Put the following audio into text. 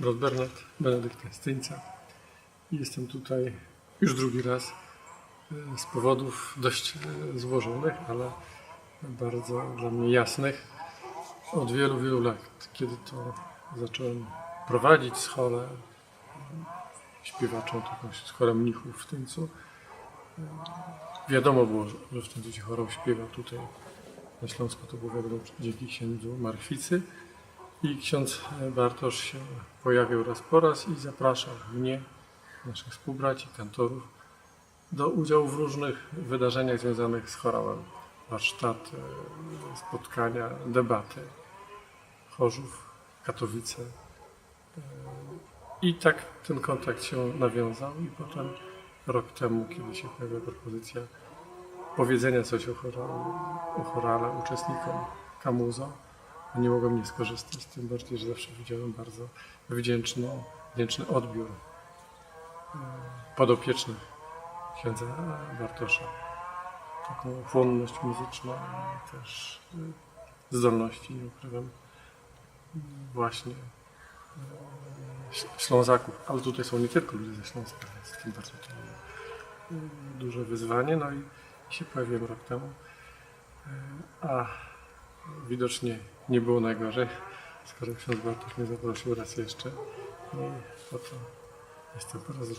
brat Bernard, Benedykt Styńca. Jestem tutaj już drugi raz e, z powodów dość e, złożonych, ale bardzo dla mnie jasnych. Od wielu, wielu lat, kiedy to zacząłem prowadzić scholę śpiewaczą taką scholę mnichów w Tyńcu, e, wiadomo było, że w Tyńcu się chorał śpiewa tutaj na Śląsku to było wiadomo dzięki księdzu Marchwicy. I ksiądz Bartosz się pojawiał raz po raz i zapraszał mnie, naszych współbraci, kantorów, do udziału w różnych wydarzeniach związanych z chorałem. Warsztaty, spotkania, debaty, Chorzów, Katowice. I tak ten kontakt się nawiązał i potem rok temu, kiedy się pojawiła propozycja powiedzenia coś o chorale, o chorale uczestnikom Kamuzo, nie mogłem nie skorzystać, tym bardziej, że zawsze widziałem bardzo wdzięczny, wdzięczny odbiór e, podopiecznych księdza Bartosza. Taką chłonność muzyczną i też e, zdolności, nie ukrywam, właśnie e, Ślązaków, ale tutaj są nie tylko ludzie ze Śląska, więc tym bardziej to duże wyzwanie. No i się pojawiłem rok temu, a widocznie nie było najgorzej, skoro ksiądz Bartosz mnie zaprosił raz jeszcze. I po to jestem po drugi.